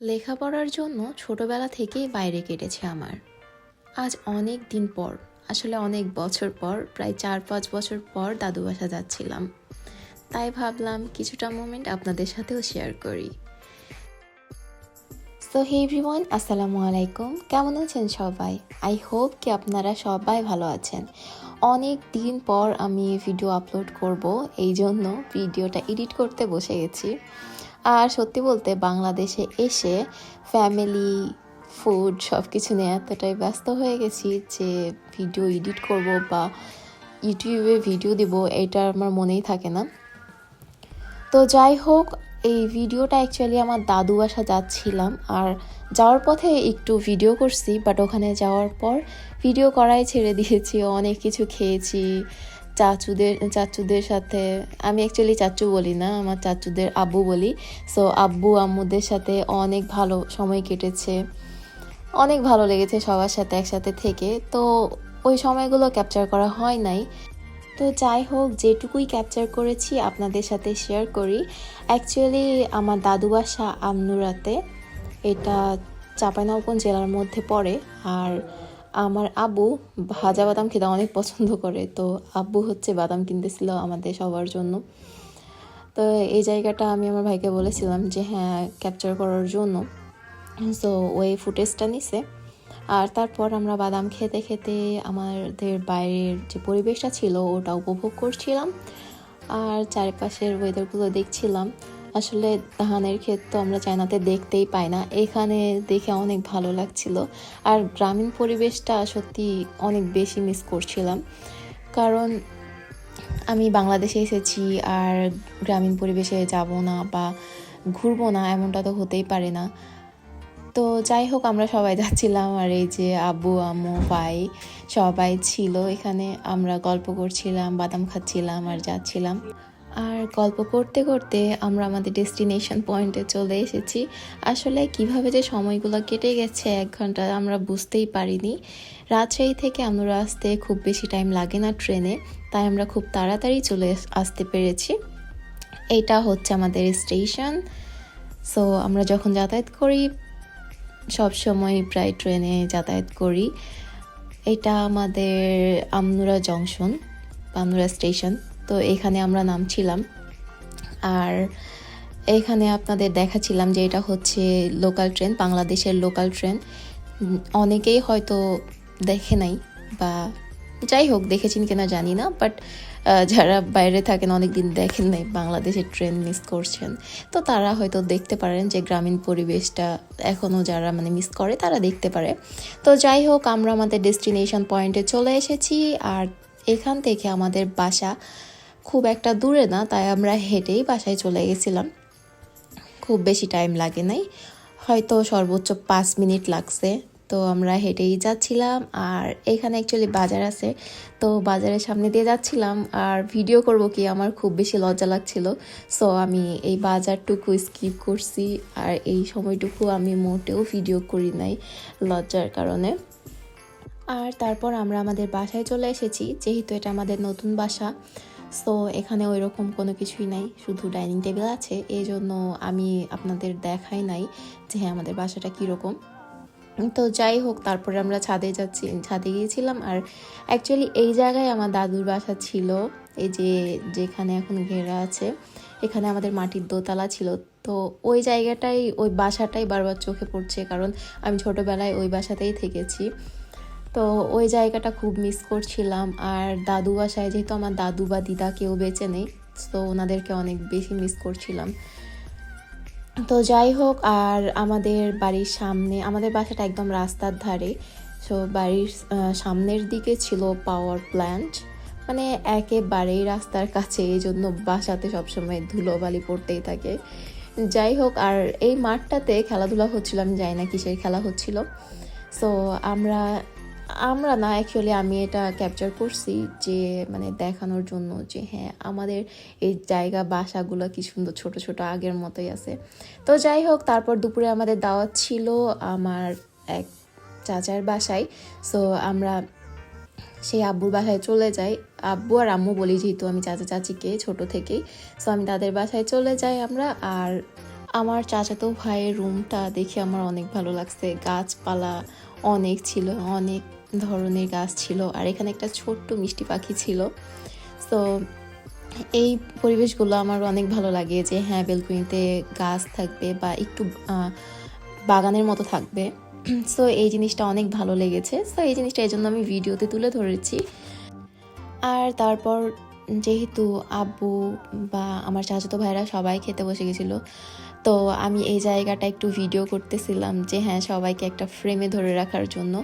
লেখাপড়ার জন্য ছোটবেলা থেকেই বাইরে কেটেছে আমার। আজ অনেক দিন পর, আসলে অনেক বছর পর, প্রায় চার পাঁচ বছর পর দাদু বাসা যাচ্ছিলাম। তাই ভাবলাম কিছুটা মোমেন্ট আপনাদের সাথেও শেয়ার করি। সো হে এভরিওয়ান আসসালামু আলাইকুম। কেমন আছেন সবাই? আই হোপ কি আপনারা সবাই ভালো আছেন। অনেক দিন পর আমি ভিডিও আপলোড করব এই জন্য ভিডিওটা এডিট করতে বসে গেছি। আর সত্যি বলতে বাংলাদেশে এসে ফ্যামিলি ফুড সব কিছু নিয়ে এতটাই ব্যস্ত হয়ে গেছি যে ভিডিও এডিট করব বা ইউটিউবে ভিডিও দিব, এটা আমার মনেই থাকে না। তো যাই হোক, এই ভিডিওটা অ্যাকচুয়ালি আমার দাদু বাসা যাচ্ছিলাম আর যাওয়ার পথে একটু ভিডিও করছি বাট ওখানে যাওয়ার পর ভিডিও করাই ছেড়ে দিয়েছি, অনেক কিছু খেয়েছি চাচুদের চাচুদের সাথে, আমি অ্যাকচুয়ালি চাচু বলি না, আমার চাচুদের আব্বু বলি। সো আব্বু, আম্মুদের সাথে অনেক ভালো সময় কেটেছে। অনেক ভালো লেগেছে সবার সাথে একসাথে থেকে। তো, ওই সময়গুলো ক্যাপচার করা হয় নাই। তো যাই হোক, যেটুকুই ক্যাপচার করেছি আপনাদের সাথে শেয়ার করি। অ্যাকচুয়ালি আমার দাদু বাসা আমনুরাতে এটা চাঁপাইনবাবগঞ্জ জেলার মধ্যে পড়ে। আর আমার আব্বু ভাজা বাদাম খেতে অনেক পছন্দ করে। তো আব্বু হচ্ছে বাদাম কিনতেছিল আমাদের সবার জন্য। তো এই জায়গাটা আমি আমার ভাইকে বলেছিলাম যে হ্যাঁ ক্যাপচার করার জন্য। সো ওই ফুটেজটা নিছে। আর তারপর আমরা বাদাম খেতে খেতে আমাদের বাইরের যে পরিবেশটা ছিল, ওটা উপভোগ করছিলাম। আর চারিপাশের ওয়েদারগুলো দেখছিলাম। আসলে ধানের ক্ষেত তো আমরা চায়নাতে দেখতেই পাই না। এখানে দেখে অনেক ভালো লাগছিল। আর গ্রামীণ পরিবেশটা সত্যি অনেক বেশি মিস করছিলাম। কারণ আমি বাংলাদেশে এসেছি আর গ্রামীণ পরিবেশে যাব না বা ঘুরবো না এমনটা তো হতেই পারে না। তো যাই হোক, আমরা সবাই যাচ্ছিলাম আর এই যে আব্বু, আম্মু, ভাই সবাই ছিল এখানে। আমরা গল্প করছিলাম, বাদাম খাচ্ছিলাম আর যাচ্ছিলাম। আর গল্প করতে করতে আমরা আমাদের ডেস্টিনেশন পয়েন্টে চলে এসেছি। আসলে কীভাবে যে সময়গুলো কেটে গেছে এক ঘণ্টা আমরা বুঝতেই পারিনি। রাজশাহী থেকে আমরা আসতে খুব বেশি টাইম লাগে না ট্রেনে, তাই আমরা খুব তাড়াতাড়ি চলে আসতে পেরেছি। এটা হচ্ছে আমাদের স্টেশন সো আমরা যখন যাতায়াত করি, সব সময় প্রায় ট্রেনে যাতায়াত করি। এটা আমাদের আমনুরা জংশন আমনুরা স্টেশন তো এখানে আমরা নামছিলাম। আর এখানে আপনাদের দেখাচ্ছিলাম যে এটা হচ্ছে লোকাল ট্রেন বাংলাদেশের লোকাল ট্রেন অনেকেই হয়তো দেখে নাই বা যাই হোক, দেখেছেন কিনা জানি না বাট যারা বাইরে থাকেন অনেক দিন দেখেন নাই, বাংলাদেশের ট্রেন মিস করছেন। তো তারা হয়তো দেখতে পারেন যে গ্রামীণ পরিবেশটা এখনও যারা মানে মিস করে, তারা দেখতে পারে। তো যাই হোক, আমরা আমাদের ডেস্টিনেশন পয়েন্টে চলে এসেছি। আর এখান থেকে আমাদের বাসা খুব একটা দূরে না, তাই আমরা হেঁটেই বাসায় চলে গেছিলাম। খুব বেশি টাইম লাগে নাই, হয়তো সর্বোচ্চ পাঁচ মিনিট লাগছে। তো আমরা হেঁটেই যাচ্ছিলাম, আর এখানে অ্যাকচুয়ালি বাজার আছে। তো বাজারের সামনে দিয়ে যাচ্ছিলাম, আর ভিডিও করব কি, আমার খুব বেশি লজ্জা লাগছিল। সো আমি এই বাজারটুকু স্কিপ করছি, আর এই সময়টুকু আমি মোটেও ভিডিও করি নাই লজ্জার কারণে। আর তারপর আমরা আমাদের বাসায় চলে এসেছি, যেহেতু এটা আমাদের নতুন বাসা। সো এখানে ওই রকম কোনো কিছুই নাই, শুধু ডাইনিং টেবিল আছে। এই জন্য আমি আপনাদের দেখাই নাই যে হ্যাঁ আমাদের বাসাটা কীরকম। তো যাই হোক, তারপরে আমরা ছাদে যাচ্ছি, ছাদে গিয়েছিলাম আর অ্যাকচুয়ালি এই জায়গায় আমার দাদুর বাসা ছিল, এই যে যেখানে এখন ঘেরা আছে, এখানে আমাদের মাটির দোতলা ছিল। তো ওই জায়গাটাই, ওই বাসাটাই বারবার চোখে পড়ছে কারণ আমি ছোটোবেলায় ওই বাসাতেই থেকেছি। তো ওই জায়গাটা খুব মিস করছিলাম। আর দাদু বাসায় যেহেতু আমার দাদু বা দিদা কেউ বেঁচে নেই তো ওনাদেরকে অনেক বেশি মিস করছিলাম। তো যাই হোক, আর আমাদের বাড়ির সামনে, আমাদের বাসাটা একদম রাস্তার ধারে সো বাড়ির সামনের দিকে ছিল পাওয়ার প্ল্যান্ট মানে একেবারেই রাস্তার কাছে এই জন্য বাসাতে সবসময় ধুলোবালি পড়তেই থাকে। যাই হোক, আর এই মাঠটাতে খেলাধুলা হচ্ছিল, আমি জানি না কিসের খেলা হচ্ছিল। সো আমরা আমরা না অ্যাকচুয়ালি আমি এটা ক্যাপচার করছি যে মানে দেখানোর জন্য যে হ্যাঁ আমাদের এই জায়গা, বাসাগুলো কি সুন্দর, ছোট ছোট, আগের মতোই আছে। তো যাই হোক, তারপর দুপুরে আমাদের দাওয়াত ছিল আমার এক চাচার বাসায়। সো আমরা সেই আব্বুর বাসায় চলে যাই। আব্বু আর আম্মু বলি, যেহেতু আমি চাচা চাচিকে, ছোট থেকেই সো আমি তাদের বাসায় চলে যাই আমরা। আর আমার চাচাতো ভাইয়ের রুমটা দেখে আমার অনেক ভালো লাগছে। গাছপালা অনেক ছিল, অনেক ধরনের গাছ ছিল আর এখানে একটা ছোট্ট মিষ্টি পাখি ছিল। তো এই পরিবেশগুলো আমার অনেক ভালো লাগে যে হ্যাঁ বেলকুনিতে গাছ থাকবে বা একটু বাগানের মতো থাকবে। সো এই জিনিসটা অনেক ভালো লেগেছে। সো এই জিনিসটা এই জন্য আমি ভিডিওতে তুলে ধরেছি। আর তারপর যেহেতু আব্বু বা আমার চাচাতো ভাইরা সবাই খেতে বসে গেছিল, তো আমি এই জায়গাটা একটু ভিডিও করতেছিলাম যে হ্যাঁ সবাইকে একটা ফ্রেমে ধরে রাখার জন্য।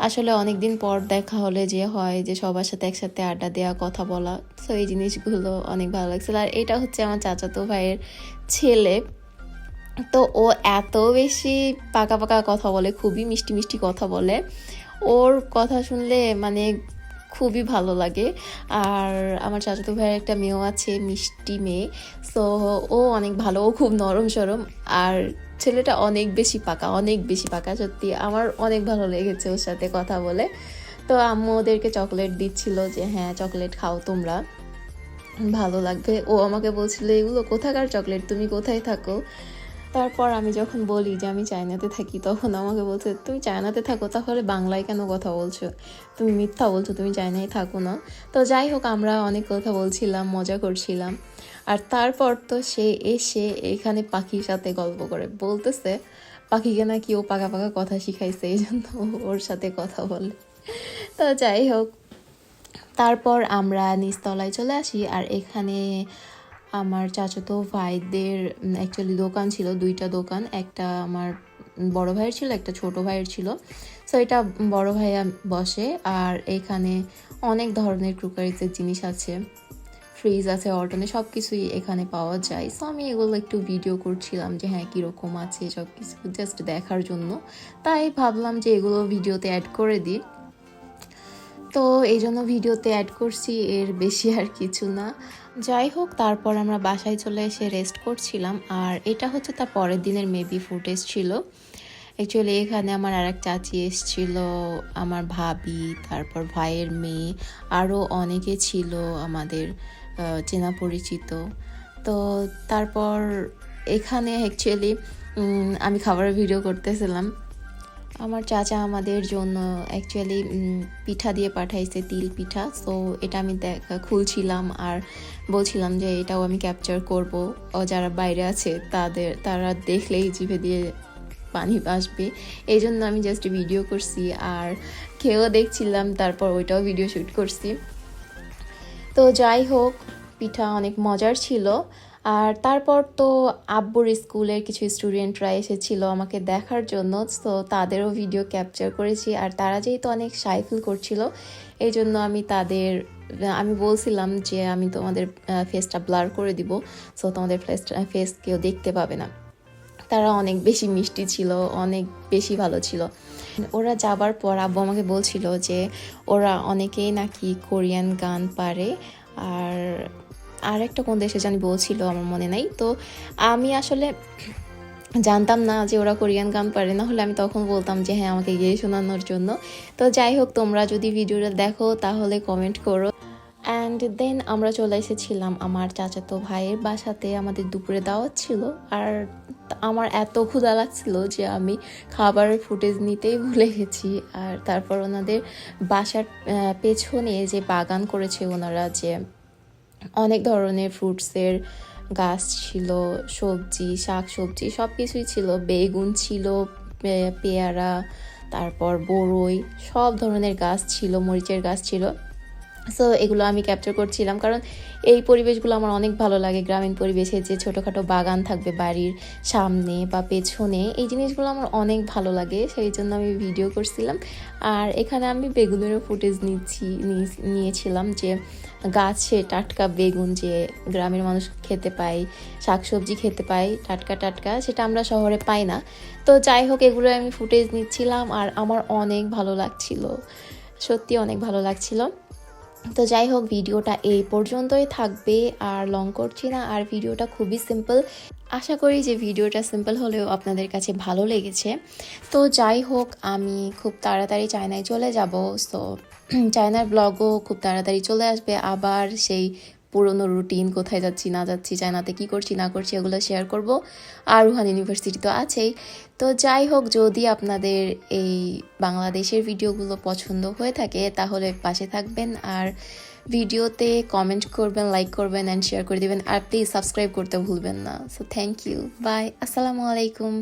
আসলে অনেক দিন পর দেখা হলে যে হয় যে সবার সাথে একসাথে আড্ডা দেওয়া কথা বলা। তো এই জিনিসগুলো অনেক ভালো লাগছিল। আর এটা হচ্ছে আমার চাচাতো ভাইয়ের ছেলে। তো ও এত বেশি পাকা পাকা কথা বলে, খুবই মিষ্টি মিষ্টি কথা বলে। ওর কথা শুনলে মানে খুবই ভালো লাগে। আর আমার চাচাতো ভাইয়ের একটা মেয়েও আছে, মিষ্টি মেয়ে। সো ও অনেক ভালো, ও খুব নরম সরম। আর ছেলেটা অনেক বেশি পাকা, অনেক বেশি পাকা। সত্যি, আমার অনেক ভালো লেগেছে ওর সাথে কথা বলে। তো আম্মু ওদেরকে চকলেট দিচ্ছিল যে হ্যাঁ চকলেট খাও তোমরা। ভালো লাগবে। ও আমাকে বলছিল, এগুলো কোথাকার চকলেট? তুমি কোথায় থাকো? তারপর আমি যখন বলি যে আমি চায়নাতে থাকি, তখন আমাকে বলছে, তুমি চায়নাতে থাকো, তাহলে বাংলায় কেন কথা বলছো? তুমি মিথ্যা বলছো, তুমি চায়নায় থাকো না। তো যাই হোক, আমরা অনেক কথা বলছিলাম, মজা করছিলাম। আর তারপর তো সে এসে এখানে পাখির সাথে গল্প করে। বলতেছে, পাখিকে নাকি ও পাকা পাকা কথা শিখাইছে, এই জন্য ওর সাথে কথা বলে। তো যাই হোক, তারপর আমরা নিচতলায় চলে আসি। আর এখানে আমার চাচাতো ভাইদের অ্যাকচুয়ালি দোকান ছিল, দুইটা দোকান। একটা আমার বড় ভাইয়ের ছিল, একটা ছোট ভাইয়ের ছিল। সো এটা বড় ভাইয়া বসে। আর এখানে অনেক ধরনের ক্রুকারিজের জিনিস আছে। ফ্রিজ আছে অল্টনে সব কিছুই এখানে পাওয়া যায়। সো আমি এগুলো একটু ভিডিও করছিলাম যে হ্যাঁ কীরকম আছে সব কিছু জাস্ট দেখার জন্য। তাই ভাবলাম যে, এগুলো ভিডিওতে অ্যাড করে দিই। তো এই জন্য ভিডিওতে অ্যাড করছি, এর বেশি আর কিছু না। যাই হোক, তারপর আমরা বাসায় চলে এসে রেস্ট করছিলাম, আর এটা হচ্ছে তার পরের দিনের মেবি ফুটেজ ছিল। অ্যাকচুয়ালি এখানে আমার আর এক চাচি এসছিল, আমার ভাবি, তারপর ভাইয়ের মেয়ে আরও অনেকে ছিল আমাদের চেনা পরিচিত। তো তারপর এখানে অ্যাকচুয়ালি আমি খাবারের ভিডিও করতেছিলাম। আমার চাচা আমাদের জন্য অ্যাকচুয়ালি পিঠা দিয়ে পাঠাইছে, তিল পিঠা। সো এটা আমি দেখা, খুলছিলাম আর বলছিলাম যে এটাও আমি ক্যাপচার করব। যারা বাইরে আছে, তাদের, তারা দেখলেই জিভে দিয়ে পানি আসবে এই জন্য আমি জাস্ট ভিডিও করছি আর খেয়েও দেখছিলাম, তারপর ওইটাও ভিডিও শ্যুট করছি। তো যাই হোক, পিঠা অনেক মজার ছিল। আর তারপর তো আব্বুর স্কুলের কিছু স্টুডেন্টরা এসেছিল আমাকে দেখার জন্য, তো তাদেরও ভিডিও ক্যাপচার করেছি। আর তারা যেহেতু অনেক সাই ফিল করছিল, এই জন্য আমি তাদের, আমি বলছিলাম যে আমি তোমাদের ফেসটা ব্লার করে দিব সো তোমাদের ফেসটা ফেস কেউ দেখতে পাবে না। তারা অনেক বেশি মিষ্টি ছিল, অনেক বেশি ভালো ছিল। ওরা যাবার পর আব্বু আমাকে বলছিল যে ওরা অনেকেই নাকি কোরিয়ান গান পারে, আর আর একটা কোন দেশে জানি বলছিল, আমার মনে নাই। তো আমি আসলে জানতাম না যে ওরা কোরিয়ান গান পারে। না হলে আমি তখন বলতাম যে হ্যাঁ আমাকে গিয়ে শোনানোর জন্য। তো যাই হোক, তোমরা যদি ভিডিওটা দেখো, তাহলে কমেন্ট করো। অ্যান্ড দেন আমরা চলে এসেছিলাম আমার চাচাতো ভাইয়ের বাসাতে। আমাদের দুপুরে দাওয়াত ছিল। আর আমার এত ক্ষুধা লাগছিল যে, আমি খাবারের ফুটেজ নিতেই ভুলে গেছি। আর তারপর ওনাদের বাসার পেছনে যে বাগান করেছে ওনারা যে অনেক ধরনের ফ্রুটসের গাছ ছিল, সবজি শাক সবজি সব কিছুই ছিল। বেগুন ছিল পেয়ারা, তারপর বড়ই সব ধরনের গাছ ছিল, মরিচের গাছ ছিল। সো এগুলো আমি ক্যাপচার করছিলাম। কারণ এই পরিবেশগুলো আমার অনেক ভালো লাগে। গ্রামীণ পরিবেশে যে ছোটোখাটো বাগান থাকবে বাড়ির সামনে বা পেছনে, এই জিনিসগুলো আমার অনেক ভালো লাগে। সেই জন্য আমি ভিডিও করছিলাম। আর এখানে আমি বেগুনেরও ফুটেজ নিচ্ছি নিয়ে- নিয়েছিলাম যে গাছে টাটকা বেগুন যে গ্রামের মানুষ খেতে পায়, শাকসবজি খেতে পায়, টাটকা টাটকা, সেটা আমরা শহরে পাই না। তো যাই হোক, এগুলো আমি ফুটেজ নিচ্ছিলাম আর আমার অনেক ভালো লাগছিল। সত্যি অনেক ভালো লাগছিল। তো যাই হোক, ভিডিওটা এই পর্যন্তই থাকবে। আর লং করছি না, আর ভিডিওটা খুবই সিম্পল আশা করি যে ভিডিওটা সিম্পল হলেও আপনাদের কাছে ভালো লেগেছে। তো যাই হোক, আমি খুব তাড়াতাড়ি চায়নায় চলে যাব। সো চায়নার ব্লগও খুব তাড়াতাড়ি চলে আসবে। আবার সেই পুরনো রুটিন কোথায় যাচ্ছি, না যাচ্ছি চায়নাতে কি করছি, না করছি, এগুলো শেয়ার করব। আর রুহান ইউনিভার্সিটি তো আছেই। তো যাই হোক, যদি আপনাদের এই বাংলাদেশের ভিডিওগুলো পছন্দ হয়ে থাকে, তাহলে পাশে থাকবেন। আর ভিডিওতে কমেন্ট করবেন লাইক করবেন অ্যান্ড শেয়ার করে দিবেন। আর প্লিজ সাবস্ক্রাইব করতে ভুলবেন না। সো থ্যাংক ইউ বাই আসসালামু আলাইকুম।